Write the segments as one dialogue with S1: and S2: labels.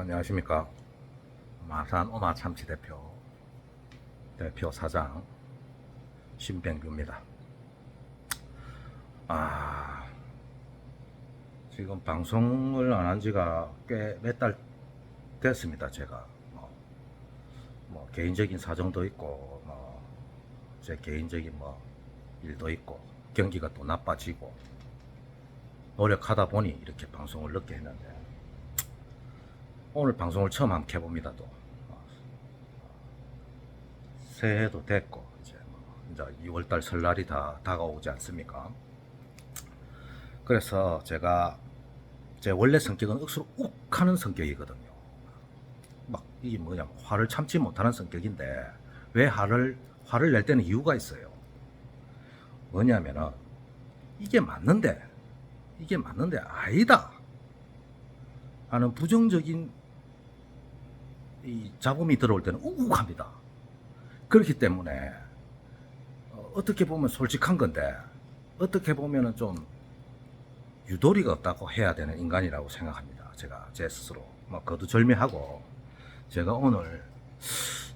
S1: 안녕하십니까. 마산 오마 참치 대표, 대표 사장, 신병규입니다. 아, 지금 방송을 안 한 지가 꽤 몇 달 됐습니다, 제가. 뭐, 뭐 개인적인 사정도 있고, 뭐, 제 개인적인 뭐, 일도 있고, 경기가 또 나빠지고, 노력하다 보니 이렇게 방송을 늦게 했는데, 오늘 방송을 처음 함께 해봅니다 또 어, 새해도 됐고 이제 뭐 이제 2월달 설날이 다 다가오지 않습니까? 그래서 제가 제 원래 성격은 억수로 욱하는 성격이거든요. 막 이게 뭐냐 화를 참지 못하는 성격인데 왜 화를 화를 낼 때는 이유가 있어요. 뭐냐면은 이게 맞는데 이게 맞는데 아니다 하는 부정적인 이 잡음이 들어올 때는 우욱합니다. 그렇기 때문에 어, 어떻게 보면 솔직한 건데 어떻게 보면은 좀 유도리가 없다고 해야 되는 인간이라고 생각합니다. 제가 제 스스로 뭐 거두절미하고 제가 오늘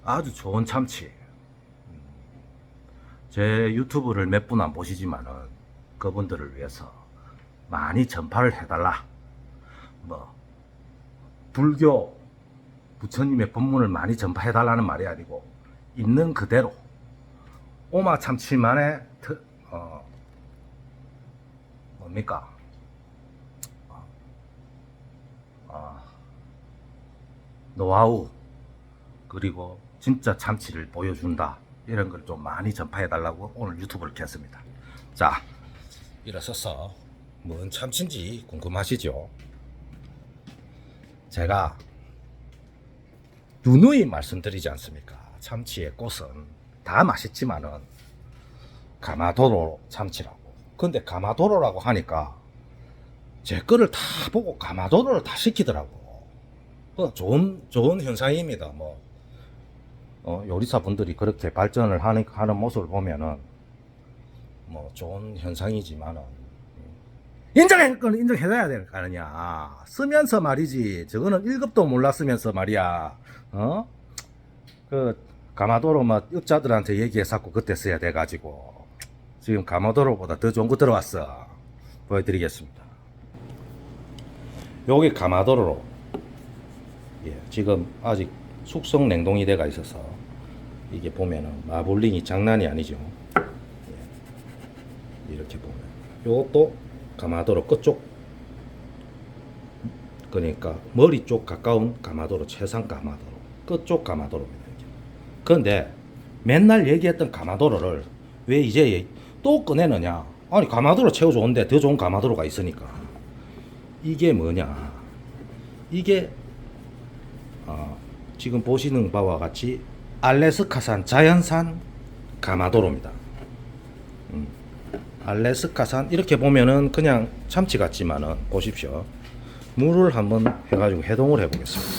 S1: 아주 좋은 참치 음, 제 유튜브를 몇 분 안 보시지만은 그분들을 위해서 많이 전파를 해달라. 뭐 불교 부처님의 법문을 많이 전파해달라는 말이 아니고 있는 그대로 오마 참치만의 트, 어, 뭡니까? 어, 어, 노하우 그리고 진짜 참치를 보여준다 이런 걸 좀 많이 전파해달라고 오늘 유튜브를 켰습니다. 자, 일어서서 뭔 참치인지 궁금하시죠? 제가 누누이 말씀드리지 않습니까? 참치의 꽃은 다 맛있지만은 가마도로 참치라고. 근데 가마도로라고 하니까 제 거를 다 보고 가마도로를 다 시키더라고. 어, 좋은 좋은 현상입니다. 뭐 어, 요리사 분들이 그렇게 발전을 하는, 하는 모습을 보면은 뭐 좋은 현상이지만은 인정할 건 인정해줘야 될 거 아니냐. 쓰면서 말이지. 저거는 1급도 몰랐으면서 말이야. 어? 그, 가마도로 막 업자들한테 얘기해갖고 그때 써야 돼가지고. 지금 가마도로보다 더 좋은 거 들어왔어. 보여드리겠습니다. 요게 가마도로로. 예, 지금 아직 숙성 냉동이 돼가 있어서 이게 보면은 마블링이 장난이 아니죠. 예, 이렇게 보면. 요것도 가마도로 끝쪽 그러니까 머리 쪽 가까운 가마도로 최상 가마도로 끝쪽 가마도로입니다. 그런데 맨날 얘기했던 가마도로를 왜 이제 또 꺼내느냐? 아니 가마도로 최고 좋은데 더 좋은 가마도로가 있으니까 이게 뭐냐? 이게 어, 지금 보시는 바와 같이 알래스카산 자연산 가마도로입니다. 알래스카산 이렇게 보면은 그냥 참치 같지만은 보십시오. 물을 한번 해가지고 해동을 해보겠습니다.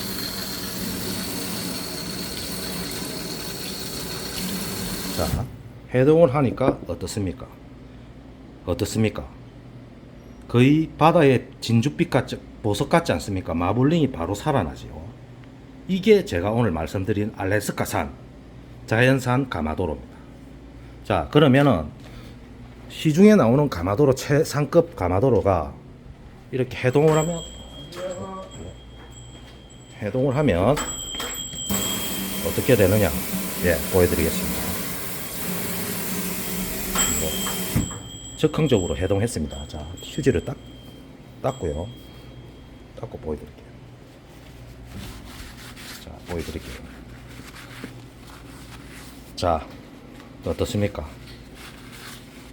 S1: 자, 해동을 하니까 어떻습니까? 어떻습니까? 거의 바다의 진주빛 같지, 보석 같지 않습니까? 마블링이 바로 살아나지요. 이게 제가 오늘 말씀드린 알래스카산 자연산 가마도로입니다. 자, 그러면은 시중에 나오는 가마도로 최상급 가마도로가 이렇게 해동을 하면 해동을 하면 어떻게 되느냐? 예 보여드리겠습니다. 적극적으로 해동했습니다. 자 휴지를 딱 닦고요. 닦고 보여드릴게요. 자 보여드릴게요. 자 어떻습니까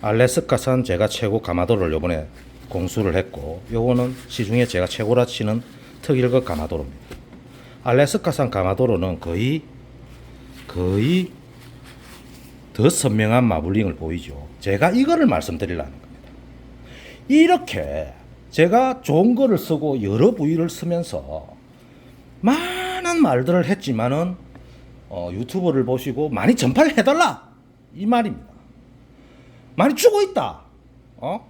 S1: 알래스카산 제가 최고 가마도로를 요번에 공수를 했고 요거는 시중에 제가 최고라 치는 특일급 가마도로입니다. 알래스카산 가마도로는 거의 거의 더 선명한 마블링을 보이죠. 제가 이거를 말씀드리려는 겁니다. 이렇게 제가 좋은 거를 쓰고 여러 부위를 쓰면서 많은 말들을 했지만은 어, 유튜브를 보시고 많이 전파를 해달라 이 말입니다. 많이 죽어 있다. 어?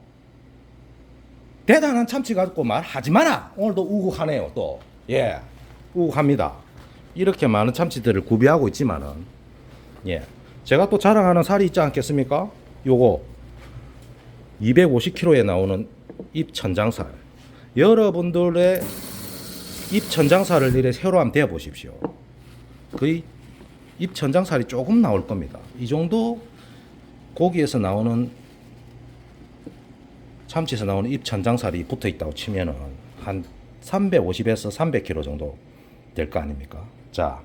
S1: 대단한 참치 갖고 말하지 마라. 오늘도 우국하네요, 또. 예. 우합니다. 이렇게 많은 참치들을 구비하고 있지만은 예. 제가 또 자랑하는 살이 있지 않겠습니까? 요거 250kg에 나오는 입천장살. 여러분들의 입천장살을 이래 한번 대어 보십시오. 거의 입천장살이 조금 나올 겁니다. 이 정도 고기에서 나오는 참치에서 나오는 입 천장살이 붙어 있다고 치면은 한 350에서 300kg 정도 될 거 아닙니까? 자,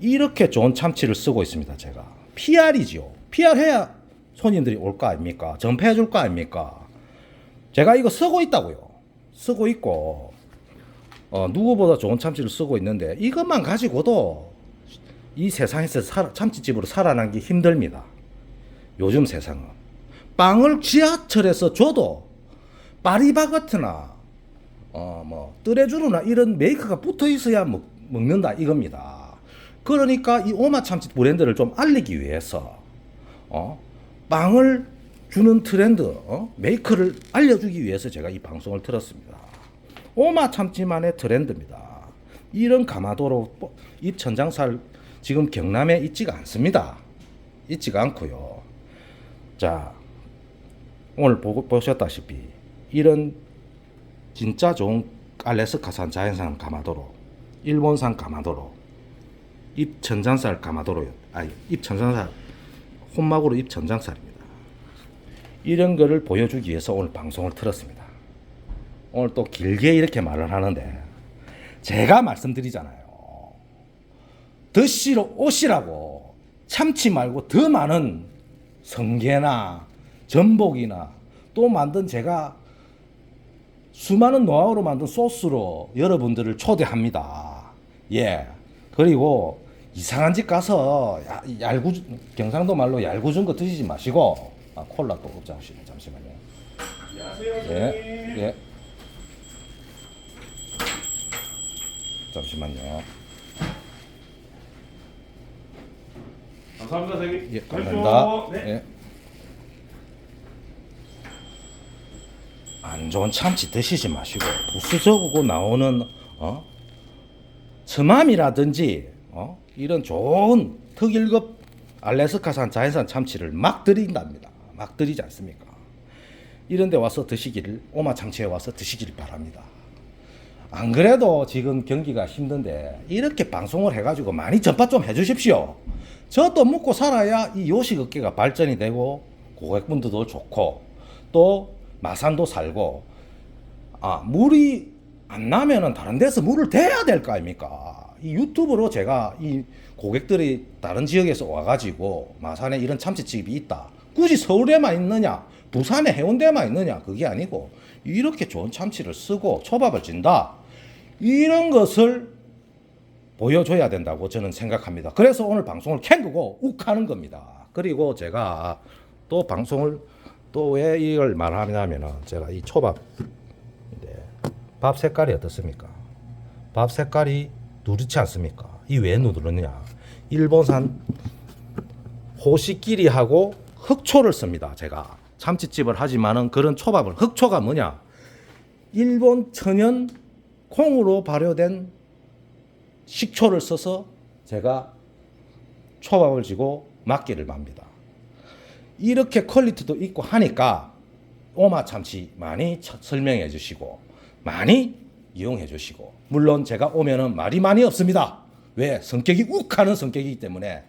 S1: 이렇게 좋은 참치를 쓰고 있습니다. 제가 PR이지요. PR 해야 손님들이 올 거 아닙니까? 전폐해 줄 거 아닙니까? 제가 이거 쓰고 있다고요. 쓰고 있고 어, 누구보다 좋은 참치를 쓰고 있는데 이것만 가지고도 이 세상에서 살, 참치집으로 살아남기 힘듭니다. 요즘 세상은 빵을 지하철에서 줘도 파리바게트나 어뭐 뜨레주르나 이런 메이커가 붙어 있어야 먹, 먹는다 이겁니다. 그러니까 이 오마 참치 브랜드를 좀 알리기 위해서 어 빵을 주는 트렌드 어? 메이커를 알려주기 위해서 제가 이 방송을 들었습니다. 오마 참치만의 트렌드입니다. 이런 가마도로 입천장살 지금 경남에 있지가 않습니다. 있지가 않고요. 자 오늘 보, 보셨다시피 이런 진짜 좋은 알래스카산 자연산 가마도로 일본산 가마도로 입천장살 가마도로 아니 입천장살 혼막으로 입천장살입니다. 이런 거를 보여주기 위해서 오늘 방송을 틀었습니다. 오늘 또 길게 이렇게 말을 하는데 제가 말씀드리잖아요. 드시러 오시라고 참치 말고 더 많은 성게나 전복이나 또 만든 제가 수많은 노하우로 만든 소스로 여러분들을 초대합니다. 예. 그리고 이상한 집 가서 야- 얄구 경상도 말로 얄구준 거 드시지 마시고 아, 콜라 또 하시네 잠시만요.
S2: 안녕하세요,
S1: 예. 예. 잠시만요.
S2: 감사합니다, 선생님.
S1: 예. 감사합니다.
S2: 네.
S1: 예. 안 좋은 참치 드시지 마시고 적고 나오는 어 처맘이라든지 어 이런 좋은 특일급 알래스카산 자연산 참치를 막 드린답니다. 막 드리지 않습니까? 이런 데 와서 드시기를 오마 참치에 와서 드시기를 바랍니다. 안 그래도 지금 경기가 힘든데 이렇게 방송을 해가지고 많이 전파 좀 해주십시오. 저도 먹고 살아야 이 요식업계가 발전이 되고 고객분들도 좋고 또 마산도 살고 아 물이 안 나면은 다른 데서 물을 대야 될 거 아닙니까? 이 유튜브로 제가 이 고객들이 다른 지역에서 와가지고 마산에 이런 참치집이 있다. 굳이 서울에만 있느냐? 부산에 해운대만 있느냐? 그게 아니고 이렇게 좋은 참치를 쓰고 초밥을 진다. 이런 것을 보여줘야 된다고 저는 생각합니다. 그래서 오늘 방송을 캔두고 욱하는 겁니다. 그리고 제가 또 방송을 또 왜 이걸 말하냐면은 제가 이 초밥 네, 밥 색깔이 어떻습니까? 밥 색깔이 누렇지 않습니까? 이 왜 누르느냐? 일본산 호시끼리하고 흑초를 씁니다. 제가 참치집을 하지만은 그런 초밥을 흑초가 뭐냐? 일본 천연 콩으로 발효된 식초를 써서 제가 초밥을 지고 막기를 맙니다. 이렇게 퀄리티도 있고 하니까 오마 참치 많이 차- 설명해 주시고 많이 이용해 주시고 물론 제가 오면은 말이 많이 없습니다. 왜? 성격이 욱하는 성격이기 때문에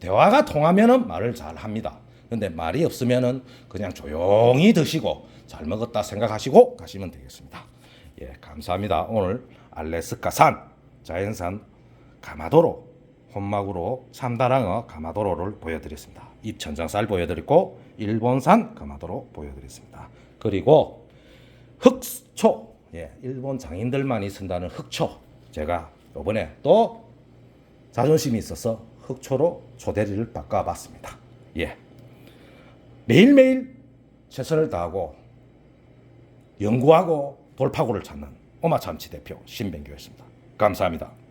S1: 대화가 통하면은 말을 잘 합니다. 근데 말이 없으면은 그냥 조용히 드시고 잘 먹었다 생각하시고 가시면 되겠습니다. 예, 감사합니다. 오늘 알래스카산 자연산 가마도로 혼막으로 참다랑어 가마도로를 보여드렸습니다. 입천장살 보여드렸고 일본산 가마도로 보여드렸습니다. 그리고 흑초, 예, 일본 장인들만이 쓴다는 흑초 제가 이번에 또 자존심이 있어서 흑초로 초대리를 바꿔봤습니다. 예, 매일매일 최선을 다하고 연구하고 돌파구를 찾는 오마참치 대표 신병규였습니다. 감사합니다.